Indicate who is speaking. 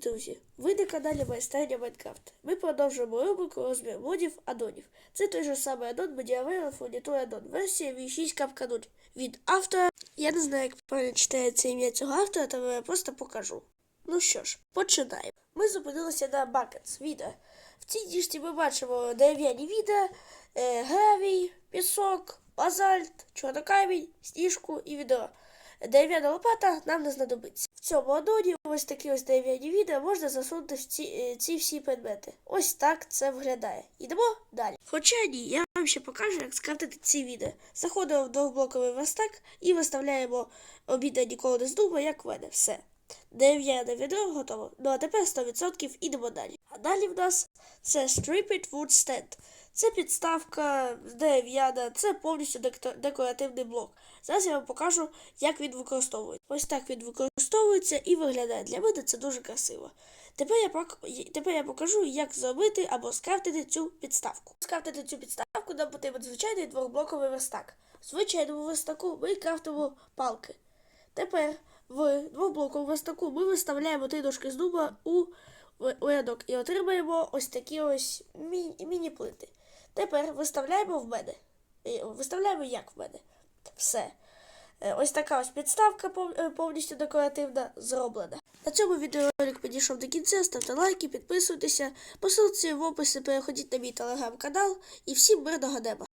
Speaker 1: друзі! Ви на каналі Майстерня Майнкрафт. Ми продовжуємо рубрику розмір модів адонів. Це той же самий адон Медіавера Фурнітур Адон, версія V6.0 від автора. Я не знаю, як правильно читається ім'я цього автора, тому я просто покажу. Ну що ж, починаємо. Ми зупинилися на Buckets відео. В цій діжці ми бачимо дерев'яні відео, е, гравій, пісок, базальт, чорнокамінь, сніжку і відро. Дерев'яна лопата нам не знадобиться. В цьому адоні ось такі ось дерев'яні відео можна засунути в ці, е, ці всі предмети. Ось так це виглядає. Йдемо далі. Хоча ні, я вам ще покажу, як скрафтити ці відео. Заходимо в двохблоковий верстак і виставляємо обіда ніколи не здума, як в мене. Все. Дерев'яне відро готово. Ну а тепер 100% ідемо далі. А далі в нас це Stripped Wood Stand. Це підставка дерев'яна, це повністю декоративний блок. Зараз я вам покажу, як він використовується. Ось так він використовується і виглядає. Для мене це дуже красиво. Тепер я, тепер я покажу, як зробити або скрафтити цю підставку. Скрафтити цю підставку нам потрібен звичайний двохблоковий верстак. В звичайному верстаку ми крафтимо палки. Тепер в двоблоковому верстаку ми виставляємо три дошки з дуба у, в- і отримаємо ось такі ось міні-плити. Тепер виставляємо в мене. Виставляємо як в мене. Все. Е, Ось така ось підставка е, повністю декоративна зроблена. На цьому відеоролик підійшов до кінця. Ставте лайки, підписуйтеся. Посилці в описі переходіть на мій телеграм-канал і всім мирного неба.